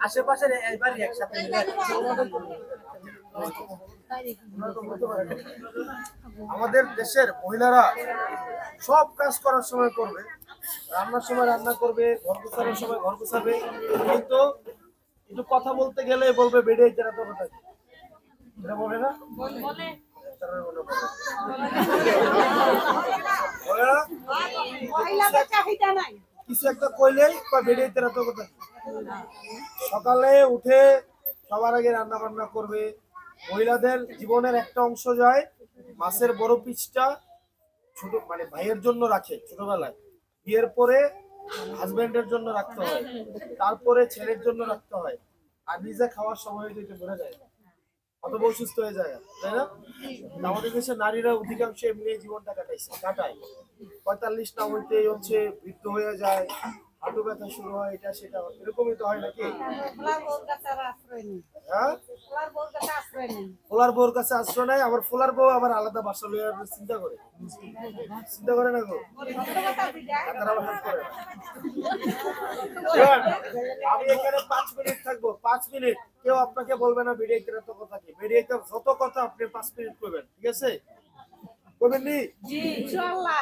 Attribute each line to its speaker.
Speaker 1: আশেপাশের একসাথে
Speaker 2: আমাদের দেশের মহিলারা সব কাজ করার সময় করবে রান্নার সময় রান্না করবে ঘর গোছানোর সময় ঘর গোছাবে কিন্তু একটু কথা বলতে গেলে বলবে বেড়ে যারা তো কথা এটা বলে না? না? কিছু একটা কইলেই বা বেড়ে তেরা তো কথা সকালে উঠে সবার আগে রান্না বান্না করবে। মহিলাদের জীবনের একটা অংশ যায় মাছের বড় পিচটা ছোট মানে ভাইয়ের জন্য রাখে ছোটবেলায়। বিয়ের পরে হাজবেন্ডের জন্য রাখতে হয়। তারপরে ছেলের জন্য রাখতে হয়। আর নিজে খাওয়ার সময় যদি মরে যায়। অত বউ সুস্থ হয়ে যায়, তাই না? আমাদের দেশে নারীরা অধিকাংশ এমনি জীবনটা কাটাইছে কাটায়। পঁয়তাল্লিশ না হইতেই হচ্ছে মৃত্যু হয়ে যায় হাঁটু ব্যথা শুরু হয় এটা সেটা এরকমই তো হয় নাকি? হ্যাঁ? ফোলার বউর কাছে আশ্রয় নাই আবার ফোলার বউ আবার আলাদা বাসা চিন্তা করে। চিন্তা করে না গো? আমি এখানে পাঁচ মিনিট থাকব পাঁচ মিনিট। কেউ আপনাকে বলবে না কথা কি? ভিডিওতে যত কথা আপনি পাঁচ মিনিট করবেন ঠিক আছে? করবেন নি?
Speaker 3: ইনশাআল্লাহ।